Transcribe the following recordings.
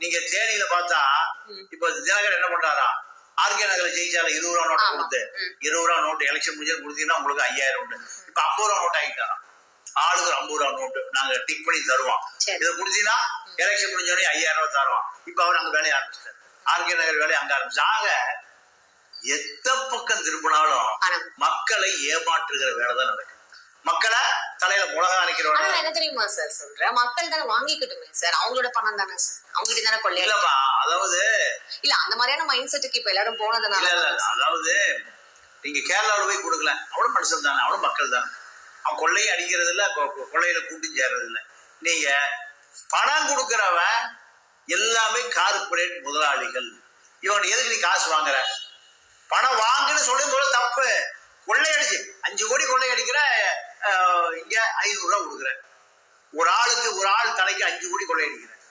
நீங்க தேனியில பார்த்தா இப்ப தினகர் என்ன பண்றாரா? ஆர்கே நகர்ல ஜெயிச்சால இருபது ரூபா நோட்டு. கொடுத்து. இருபது ரூபா நோட்டு எலெக்ஷன் முடிஞ்சு கொடுத்தீங்கன்னா உங்களுக்கு ஐயாயிரம் உண்டு. இப்ப ஐம்பது ரூபா நோட்டு ஆகிட்டாராம் ஆளுக்கு ஐம்பது ரூபா நோட்டு நாங்க டிக் பண்ணி தருவோம். இதை கொடுத்தீங்கன்னா எலெக்ஷன் முடிஞ்ச உடனே ஐயாயிரம் ரூபாய் தருவோம் இப்ப அவர் அங்க வேலையை ஆரம்பிச்சிட்டாரு. ஆர்கே நகர் வேலையை அங்க ஆரம்பிச்சு ஆக எத்த பக்கம் திரும்பினாலும் மக்களை ஏமாற்றுகிற வேலை தான் நடக்குது. ஆனா என்ன தெரியுமா சார் சொல்றேன்? மக்கள் தானே வாங்கிக்கட்டுமே சார் அவங்களோட பணம் தானே சார் அவங்க கிட்ட தானே கொள்ளையா இல்லம்மா அதாவது இல்ல அந்த மாதிரியான மைண்ட் செட்டுக்கு இப்ப எல்லாரும் போனதுனால. அதாவது நீங்க கேரளாவில் போய் கொடுக்கல. அவனும் மனுஷன் தானே அவனும் மக்கள் தானே. அவன் கொள்ளையை அடிக்கிறது இல்ல கொள்ளையில கூட்டி சேர்றது இல்ல. நீங்க பணம் கொடுக்கறவன் எல்லாமே கார்பரேட் முதலாளிகள். இவன் எதுக்கு நீ காசு வாங்குற? பணம் வாங்குன்னு சொல்லும் போது தப்பு. கொள்ளையடிச்சு அஞ்சு கோடி கொள்ளையடிக்கிற இங்க ஐநூறு ரூபா கொடுக்குறேன் ஒரு ஆளுக்கு ஒரு ஆள் தலைக்கு அஞ்சு கோடி கொள்ளையடிக்கிறேன்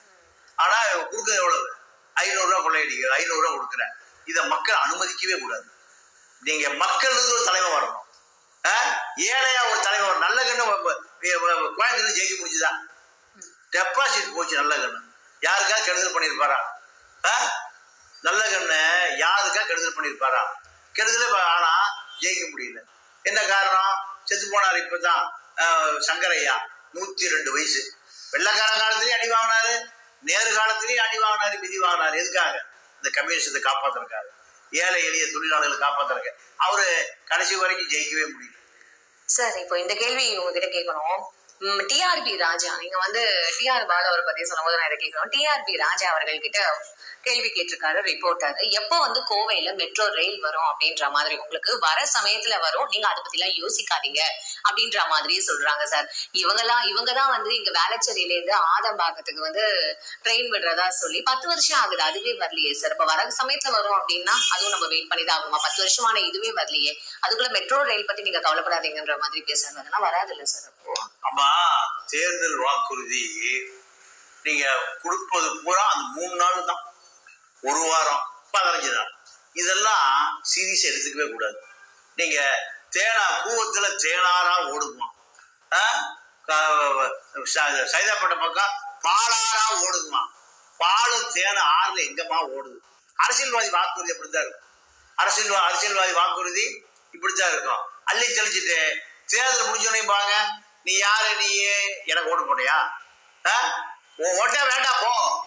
ஆனா கொடுக்குறது எவ்வளவு? ஐநூறு ரூபா கொள்ளையடிக்கிற ஐநூறு ரூபா கொடுக்குறேன் இதை மக்கள் அனுமதிக்கவே கூடாது. நீங்க மக்கள் ஒரு தலைமை வரணும். ஆஹ்? ஏழையா ஒரு தலைமை வரணும். நல்ல கண்ணு கோயம்புத்தூர் ஜெயிக்க முடிஞ்சுதா? டெபாசிட் போச்சு நல்ல கண்ணு. யாருக்கா கெடுதல் பண்ணியிருப்பாரா? நல்ல கண்ணு யாருக்கா கெடுதல் பண்ணியிருப்பாரா? கெடுதல் ஜெயிக்க முடியல. என்ன காரணம்? செத்து போனார் இப்பதான் ஆஹ், சங்கரையா. நூத்தி ரெண்டு வயசு. வெள்ளக்கார காலத்திலேயே அடி வாங்கினாரு நேரு காலத்திலேயே அடி வாங்கினாரு மிதி வாங்கினாரு. எதுக்காக? இந்த கம்யூனிஸ்டத்தை காப்பாத்துறக்காரு ஏழை எளிய தொழிலாளர்களை காப்பாத்துறாங்க அவரு கடைசி வரைக்கும் ஜெயிக்கவே முடியல. சார் இப்போ இந்த கேள்வி உங்ககிட்ட கேட்கணும். டிஆர்பி ராஜா. நீங்க வந்து டிஆர் பாலு அவரை பத்தி சொல்லும்போது நான் இதை கேட்கணும். டிஆர்பி ராஜா அவர்கள் கிட்ட கேள்வி கேட்டிருக்காரு ரிப்போர்ட்டர் எப்போ வந்து கோவையில மெட்ரோ ரயில் வரும் அப்படின்ற மாதிரி உங்களுக்கு வர சமயத்துல வரும்? நீங்க அதை பத்தி எல்லாம் யோசிக்காதீங்க அப்படின்ற மாதிரி சொல்றாங்க சார் இவங்கெல்லாம் இவங்க தான் வந்து இங்க வேளச்சேரியில இருந்து ஆதம்பாக்கத்துக்கு வந்து ட்ரெயின் விடுறதா சொல்லி பத்து வருஷம் ஆகுது அதுவே வரலையே சார் இப்ப வர சமயத்துல வரும் அப்படின்னா அதுவும் நம்ம வெயிட் பண்ணி தான் ஆகுமா பத்து வருஷமான இதுவே வரலையே. அதுக்குள்ள மெட்ரோ ரயில் பத்தி நீங்க கவலைப்படாதீங்கன்ற மாதிரி பேசுறாங்க அதெல்லாம் வராது இல்ல சார் அம்மா தேர்தல் வாக்குறுதி நீங்க கொடுப்பது பூரா அந்த மூணு நாள் தான். ஒரு வாரம் பதினஞ்சு நாள். இதெல்லாம் சீரியஸ் எடுத்துக்கவே கூடாது. நீங்க தேனா கூவத்துல தேனாரா ஓடுமா? சைதாப்பட்ட சைதாப்பேட்டை பக்கம் பாலாரா ஓடுதுமா பாலும் தேன ஆறுல எங்கம்மா ஓடுது? அரசியல்வாதி வாக்குறுதி அப்படித்தான் இருக்கும். அரசியல் அரசியல்வாதி வாக்குறுதி இப்படித்தான் இருக்கும். அள்ளி தெளிச்சுட்டு தேர்தல் முடிஞ்சோடனே பாருங்க. நீ யாரு நீயே? எனக்கு ஓட்டு போட்டியா? ஆ? ஓட்டே வேண்டாம் போ.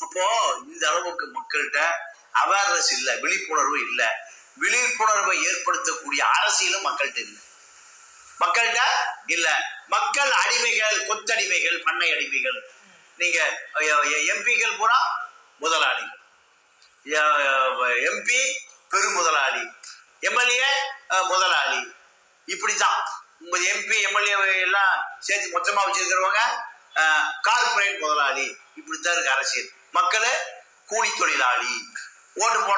அப்போ இந்த அளவுக்கு மக்கள்கிட்ட அவேர்னஸ் இல்லை விழிப்புணர்வு இல்லை. விழிப்புணர்வை ஏற்படுத்தக்கூடிய அரசியலும் மக்கள்கிட்ட இல்லை. மக்கள்கிட்ட இல்லை. மக்கள் அடிமைகள் கொத்தடிமைகள் பண்ணை அடிமைகள். நீங்க எம்பிகள் பூரா முதலாளி. எம்பி பெருமுதலாளி. எம்எல்ஏ முதலாளி. இப்படிதான் உங்க எம்பி எம்எல்ஏ எல்லாம் சேர்த்து மொத்தமாக வச்சிருக்கிறவங்க கார்பரேட் முதலாளி. இப்படித்தான் இருக்கு அரசியல். மக்கள் கூலி தொழிலாளி. ஓட்டு போட